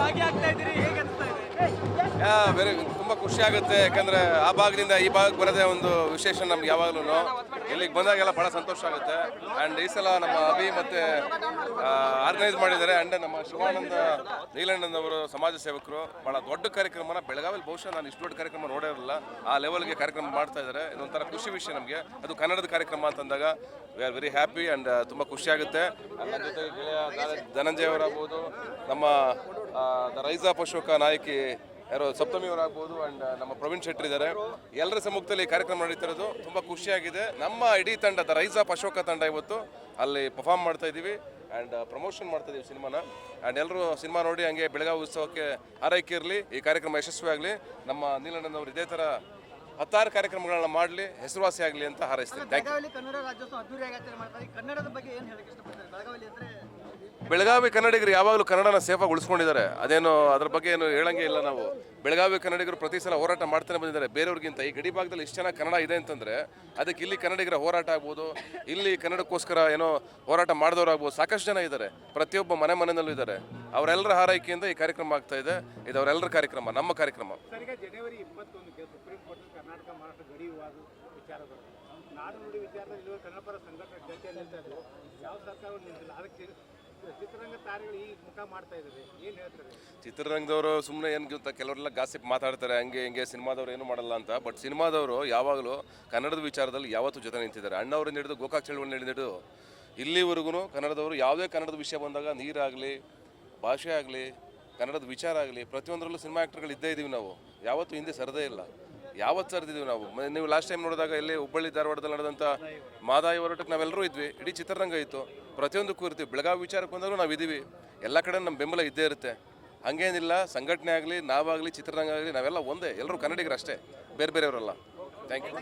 ಭಾಗಿಯಾಗ್ತಾ ಇದ್ದೀರಿ? ಯಾ ವೆರಿ ತುಂಬ ಖುಷಿ ಆಗುತ್ತೆ. ಯಾಕಂದ್ರೆ ಆ ಭಾಗದಿಂದ ಈ ಭಾಗಕ್ಕೆ ಬರೋದೇ ಒಂದು ವಿಶೇಷ ನಮ್ಗೆ ಯಾವಾಗ್ಲೂ. ಇಲ್ಲಿಗೆ ಬಂದಾಗೆಲ್ಲ ಬಹಳ ಸಂತೋಷ ಆಗುತ್ತೆ. ಆ್ಯಂಡ್ ಈ ಸಲ ನಮ್ಮ ಅಭಿ ಮತ್ತೆ ಆರ್ಗನೈಸ್ ಮಾಡಿದ್ದಾರೆ. ಆ್ಯಂಡ್ ನಮ್ಮ ಶಿವಾನಂದ ನೀಲಣ್ಣನ್ ಅವರು ಸಮಾಜ ಸೇವಕರು. ಬಹಳ ದೊಡ್ಡ ಕಾರ್ಯಕ್ರಮನ ಬೆಳಗಾವಿಲಿ ಬಹುಶಃ ನಾನು ಇಷ್ಟು ದೊಡ್ಡ ಕಾರ್ಯಕ್ರಮ ನೋಡಿರಲ್ಲ. ಆ ಲೆವೆಲ್ಗೆ ಕಾರ್ಯಕ್ರಮ ಮಾಡ್ತಾ ಇದ್ದಾರೆ. ಇದೊಂಥರ ಖುಷಿ ವಿಷಯ ನಮಗೆ. ಅದು ಕನ್ನಡದ ಕಾರ್ಯಕ್ರಮ ಅಂತಂದಾಗ we are very happy and ತುಂಬ ಖುಷಿ ಆಗುತ್ತೆ. ಜೊತೆಗೆ ಜೊತೆ ಗೆಳೆಯ ಧನ- ಧನಂಜಯ ಅವರಾಗ್ಬೋದು. ನಮ್ಮ ದ ರೈಸ್ ಆಫ್ ಅಶೋಕ ನಾಯಕಿ ಯಾರು ಸಪ್ತಮಿ ಅವರಾಗ್ಬೋದು ಅಂಡ್ ನಮ್ಮ ಪ್ರವೀಣ್ ಶೆಟ್ಟಿ ಇದ್ದಾರೆ. ಎಲ್ಲರ ಸಮ್ಮುಖದಲ್ಲಿ ಈ ಕಾರ್ಯಕ್ರಮ ನಡೀತಿರೋದು ತುಂಬ ಖುಷಿಯಾಗಿದೆ. ನಮ್ಮ ಇಡೀ ತಂಡ ದ ರೈಸ್ ಆಫ್ ಅಶೋಕ ತಂಡ ಇವತ್ತು ಅಲ್ಲಿ ಪರ್ಫಾರ್ಮ್ ಮಾಡ್ತಾ ಇದ್ದೀವಿ ಆ್ಯಂಡ್ ಪ್ರಮೋಷನ್ ಮಾಡ್ತಾ ಇದ್ದೀವಿ ಸಿನಿಮಾನ. ಆ್ಯಂಡ್ ಎಲ್ಲರೂ ಸಿನಿಮಾ ನೋಡಿ ಹಂಗೆ ಬೆಳಗಾವಿ ಉತ್ಸವಕ್ಕೆ ಆರೈಕೆ ಇರಲಿ ಈ ಕಾರ್ಯಕ್ರಮ ಯಶಸ್ವಿ ಆಗಲಿ. ನಮ್ಮ ನೀಲಣ್ಣನವರು ಇದೇ ಥರ ಹತ್ತಾರು ಕಾರ್ಯಕ್ರಮಗಳನ್ನ ಮಾಡಲಿ ಹೆಸರುವಾಸಿ ಆಗಲಿ ಅಂತ ಹಾರೈಸ್ತೀನಿ. ಥ್ಯಾಂಕ್ ಯು ಬೆಳಗಾವಿ ಕನ್ನಡಿಗರು ಯಾವಾಗಲೂ ಕನ್ನಡನ ಸೇಫಾಗಿ ಉಳಿಸ್ಕೊಂಡಿದ್ದಾರೆ. ಅದೇನು ಅದ್ರ ಬಗ್ಗೆ ಏನು ಹೇಳಂಗೆ ಇಲ್ಲ ನಾವು. ಬೆಳಗಾವಿ ಕನ್ನಡಿಗರು ಪ್ರತಿ ಸಲ ಹೋರಾಟ ಮಾಡ್ತಾನೆ ಬಂದಿದ್ದಾರೆ. ಬೇರೆಯವ್ರಿಗಿಂತ ಈ ಗಡಿ ಭಾಗದಲ್ಲಿ ಇಷ್ಟು ಜನ ಕನ್ನಡ ಇದೆ ಅಂತಂದರೆ ಅದಕ್ಕೆ ಇಲ್ಲಿ ಕನ್ನಡಿಗರ ಹೋರಾಟ ಆಗ್ಬೋದು, ಇಲ್ಲಿ ಕನ್ನಡಕ್ಕೋಸ್ಕರ ಏನೋ ಹೋರಾಟ ಮಾಡಿದವರಾಗ್ಬೋದು ಸಾಕಷ್ಟು ಜನ ಇದ್ದಾರೆ. ಪ್ರತಿಯೊಬ್ಬ ಮನೆ ಮನೆಯಲ್ಲೂ ಇದ್ದಾರೆ. ಅವರೆಲ್ಲರ ಹಾರೈಕೆಯಿಂದ ಈ ಕಾರ್ಯಕ್ರಮ ಆಗ್ತಾ ಇದೆ. ಇದು ಅವರೆಲ್ಲರ ಕಾರ್ಯಕ್ರಮ, ನಮ್ಮ ಕಾರ್ಯಕ್ರಮ. ಸಂಘಟನೆ ಯಾವ ಸರ್ಕಾರ ನಿಂತಿಲ್ಲ. ಅದಕ್ಕೆ ಚಿತ್ರರಂಗದವರು ಸುಮ್ಮನೆ ಏನು ಗೊತ್ತಾ ಕೆಲವರೆಲ್ಲ ಗಾಸಿಪ್ ಮಾತಾಡ್ತಾರೆ, ಹಂಗೆ ಹಿಂಗೆ ಸಿನಿಮಾದವ್ರು ಏನು ಮಾಡಲ್ಲ ಅಂತ. ಬಟ್ ಸಿನಿಮಾದವರು ಯಾವಾಗಲೂ ಕನ್ನಡದ ವಿಚಾರದಲ್ಲಿ ಯಾವತ್ತೂ ಜೊತೆ ನಿಂತಿದ್ದಾರೆ. ಅಣ್ಣವ್ರನ್ನ ಹಿಡಿದು ಗೋಕಾಕ್ ಚಳವಳಿ ಹಿಡಿದು ಇಲ್ಲಿವರೆಗೂ ಕನ್ನಡದವರು ಯಾವುದೇ ಕನ್ನಡದ ವಿಷಯ ಬಂದಾಗ ನೀರಾಗಲಿ, ಭಾಷೆ ಆಗಲಿ, ಕನ್ನಡದ ವಿಚಾರ ಆಗಲಿ, ಪ್ರತಿಯೊಂದರಲ್ಲೂ ಸಿನಿಮಾ ಆ್ಯಕ್ಟರ್ಗಳು ಇದ್ದೇ ಇದ್ದೀವಿ ನಾವು. ಯಾವತ್ತೂ ಹಿಂದೆ ಸರದೇ ಇಲ್ಲ. ಯಾವತ್ತು ಸರ್ದಿದ್ವಿ ನಾವು? ನೀವು ಲಾಸ್ಟ್ ಟೈಮ್ ನೋಡಿದಾಗ ಇಲ್ಲಿ ಹುಬ್ಬಳ್ಳಿ ಧಾರವಾಡದಲ್ಲಿ ನಡೆದಂಥ ಮಾದಾಯಿ ಹೋರಾಟಕ್ಕೆ ನಾವೆಲ್ಲರೂ ಇದ್ವಿ. ಇಡೀ ಚಿತ್ರರಂಗ ಇತ್ತು. ಪ್ರತಿಯೊಂದಕ್ಕೂ ಇರ್ತೀವಿ. ಬೆಳಗಾವಿ ವಿಚಾರಕ್ಕೆ ಬಂದರೂ ನಾವು ಇದ್ವಿ. ಎಲ್ಲ ಕಡೆ ನಮ್ಮ ಬೆಂಬಲ ಇದ್ದೇ ಇರುತ್ತೆ. ಹಂಗೇನಿಲ್ಲ, ಸಂಘಟನೆ ಆಗಲಿ, ನಾವಾಗಲಿ, ಚಿತ್ರರಂಗ ಆಗಲಿ, ನಾವೆಲ್ಲ ಒಂದೇ. ಎಲ್ಲರೂ ಕನ್ನಡಿಗರು ಅಷ್ಟೇ. ಬೇರೆ ಬೇರೆಯವರಲ್ಲ. Thank you